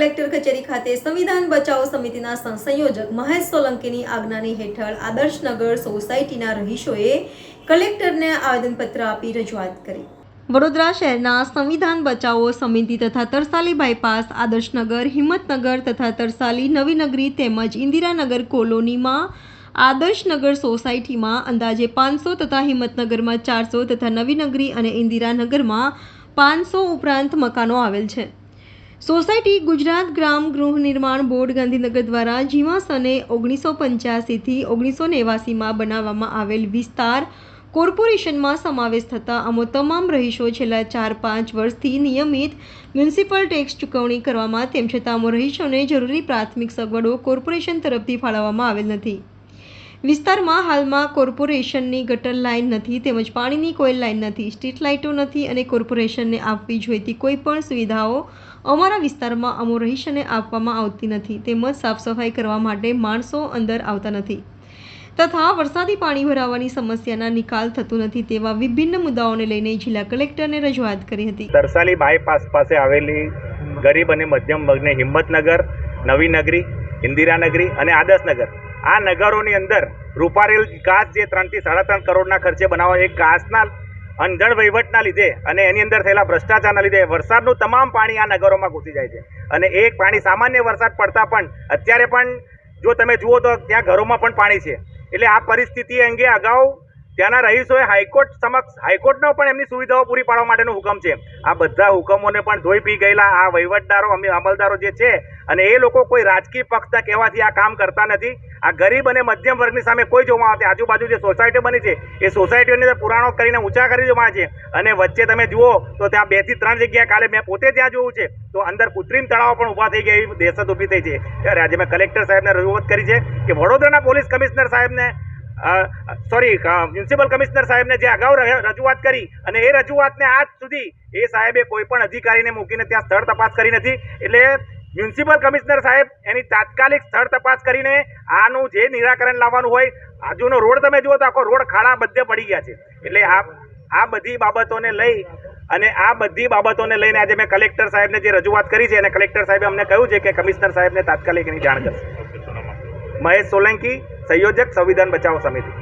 ખાતે સંવિધાન બચાવો સમિતિના સંયોજક મહેશ સોલંકીની આજ્ઞાની હેઠળ આદર્શનગર સોસાયટીના રહીશોએ કલેક્ટરને આવેદનપત્ર આપી રજૂઆત કરી. વડોદરા શહેરના સંવિધાન બચાવો સમિતિ તથા તરસાલી બાયપાસ આદર્શનગર હિંમતનગર તથા તરસાલી, નવીનગરી તેમજ ઇન્દિરાનગર કોલોનીમાં આદર્શનગર સોસાયટીમાં અંદાજે પાંચસો તથા હિંમતનગરમાં ચારસો તથા નવીનગરી અને ઇન્દિરાનગરમાં પાંચસો ઉપરાંત મકાનો આવેલ છે. સોસાયટી ગુજરાત ગ્રામ ગૃહ નિર્માણ બોર્ડ ગાંધીનગર દ્વારા જીવા સને ઓગણીસો પંચ્યાસીથી ઓગણીસો નેવાસીમાં બનાવવામાં આવેલ વિસ્તાર કોર્પોરેશનમાં સમાવેશ થતાં આમો તમામ રહીશો છેલ્લા ચાર પાંચ વર્ષથી નિયમિત મ્યુનિસિપલ ટેક્સ ચૂકવણી કરવામાં તેમ છતાં આમો રહીશોને જરૂરી પ્રાથમિક સગવડો કોર્પોરેશન તરફથી ફાળવવામાં આવેલ નથી. વિસ્તારમાં હાલમાં કોર્પોરેશનની ગટર લાઇન નથી તેમજ પાણીની કોઈ લાઇન નથી, સ્ટ્રીટ લાઇટો નથી અને કોર્પોરેશનને આપવી જોઈતી કોઈ પણ સુવિધાઓ અમારા વિસ્તારમાં અમો રહીશને આપવામાં આવતી નથી. તેમજ સાફસફાઈ કરવા માટે માણસો અંદર આવતા નથી. તથા વરસાદી પાણી ભરાવાની સમસ્યાના નિકાલ થતું નથી તેવા વિભિન્ન મુદ્દાઓને લઈને જિલ્લા કલેક્ટરને રજૂઆત કરી હતી. તરસાલી બાયપાસ પાસે આવેલી ગરીબ અને મધ્યમ વર્ગને હિંમતનગર નવીનગરી ઇન્દિરાનગરી અને આદર્શનગર આ નગરોની અંદર રૂપારેલ ઘાસ જે ત્રણથી સાડા ત્રણ કરોડના ખર્ચે બનાવવા એક ઘાસના અંધળ વહીવટના લીધે અને એની અંદર થયેલા ભ્રષ્ટાચારના લીધે વરસાદનું તમામ પાણી આ નગરોમાં ઘૂસી જાય છે. અને એ પાણી સામાન્ય વરસાદ પડતા પણ અત્યારે પણ જો તમે જુઓ તો ત્યાં ઘરોમાં પણ પાણી છે. એટલે આ પરિસ્થિતિ અંગે અગાઉ ત્યાંના રહીશોએ હાઈકોર્ટ સમક્ષ, હાઈકોર્ટનો પણ એમની સુવિધાઓ પૂરી પાડવા માટેનો હુકમ છે. આ બધા હુકમોને પણ ધોઈ પી ગયેલા આ વહીવટદારો, અમ- અમલદારો જે છે અને એ લોકો કોઈ રાજકીય પક્ષના કહેવાથી આ કામ કરતા નથી. આ ગરીબ અને મધ્યમ વર્ગની સામે કોઈ જોવા આવતી આજુબાજુ જે સોસાયટીઓ બની છે, એ સોસાયટીઓની અંદર પુરાણો કરીને ઊંચા કરી દેવામાં છે. અને વચ્ચે તમે જુઓ તો ત્યાં બેથી ત્રણ જગ્યાએ કાલે મેં પોતે ત્યાં જોયું છે, તો અંદર કૃત્રિમ તળાવો પણ ઊભા થઈ ગયા એવી દહેશત ઊભી થઈ છે. ત્યારે આજે મેં કલેક્ટર સાહેબને રજૂઆત કરી છે કે વડોદરાના પોલીસ કમિશનર સાહેબને સોરી મ્યુનિસિપલ કમિશનર સાહેબને જે અગાઉ રજૂઆત કરી અને એ રજૂઆતને આજ સુધી એ સાહેબે કોઈ પણ અધિકારીને મૂકીને ત્યાં સ્થળ તપાસ કરી નથી. એટલે મ્યુનિસિપલ કમિશનર સાહેબ એની તાત્કાલિક સ્થળ તપાસ કરીને આનું જે નિરાકરણ લાવવાનું હોય, આજુનો રોડ તમે જુઓ તો આખો રોડ ખાડા બધે પડી ગયા છે. એટલે આ આ બધી બાબતોને લઈ અને આ બધી બાબતોને લઈને આજે મેં કલેક્ટર સાહેબને જે રજૂઆત કરી છે અને કલેક્ટર સાહેબે અમને કહ્યું છે કે કમિશનર સાહેબને તાત્કાલિક એની જાણ કરશે. મહેશ સોલંકી સંયોજક સંવિધાન બચાવો સમિતિ.